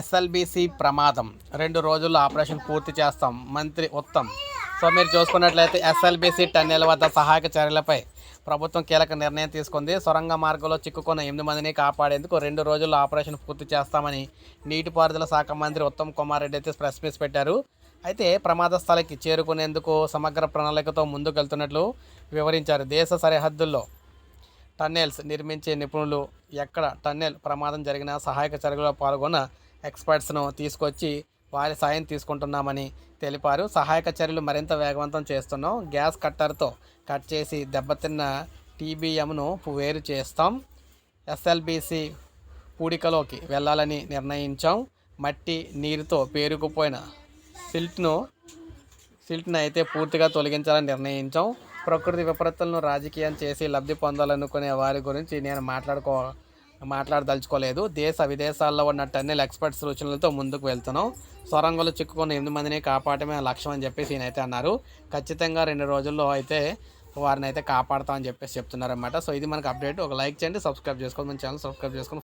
SLBC ప్రమాదం. రెండు రోజుల్లో ఆపరేషన్ పూర్తి చేస్తాం. మంత్రి ఉత్తమ్. సో మీరు చూసుకున్నట్లయితే ఎస్ఎల్బిసి టన్నెల వద్ద సహాయక చర్యలపై ప్రభుత్వం కీలక నిర్ణయం తీసుకుంది. సొరంగ మార్గంలో చిక్కుకున్న ఎనిమిది మందిని కాపాడేందుకు రెండు రోజుల్లో ఆపరేషన్ పూర్తి చేస్తామని నీటిపారుదల శాఖ మంత్రి ఉత్తమ్ కుమార్ రెడ్డి అయితే ప్రెస్ మీట్ పెట్టారు. అయితే ప్రమాద స్థలకి చేరుకునేందుకు సమగ్ర ప్రణాళికతో ముందుకెళ్తున్నట్లు వివరించారు. దేశ సరిహద్దుల్లో టన్నెల్స్ నిర్మించే నిపుణులు ఎక్కడ టన్నెల్ ప్రమాదం జరిగినా సహాయక చర్యలో పాల్గొన్న ఎక్స్పర్ట్స్ను తీసుకొచ్చి వారి సాయం తీసుకుంటున్నామని తెలిపారు. సహాయక చర్యలు మరింత వేగవంతం చేస్తున్నాం. గ్యాస్ కట్టర్తో కట్ చేసి దెబ్బతిన్న టీబీఎంను వేరు చేస్తాం. ఎస్ఎల్బిసి పూడికలోకి వెళ్ళాలని నిర్ణయించాం. మట్టి నీరుతో పేరుకుపోయిన సిల్ట్ను సిల్ట్ని అయితే పూర్తిగా తొలగించాలని నిర్ణయించాం. ప్రకృతి విపరీతలను రాజకీయం చేసి లబ్ధి పొందాలనుకునే వారి గురించి నేను మాట్లాడుకో మాట్లాడదలుచుకోలేదు. దేశ విదేశాల్లో ఉన్న టన్నెల్ ఎక్స్పర్ట్స్ సూచనలతో ముందుకు వెళ్తున్నాం. సొరంగంలో చిక్కుకున్న ఎనిమిది మందిని కాపాడమే లక్ష్యం అని చెప్పేసి ఈయనైతే అన్నారు. ఖచ్చితంగా రెండు రోజుల్లో అయితే వారిని అయితే కాపాడతామని చెప్పేసి చెప్తున్నారన్నమాట. సో ఇది మనకు అప్డేట్. ఒక లైక్ చేయండి సబ్స్క్రైబ్ చేసుకోండి. మన ఛానల్ సబ్స్క్రైబ్ చేసుకొని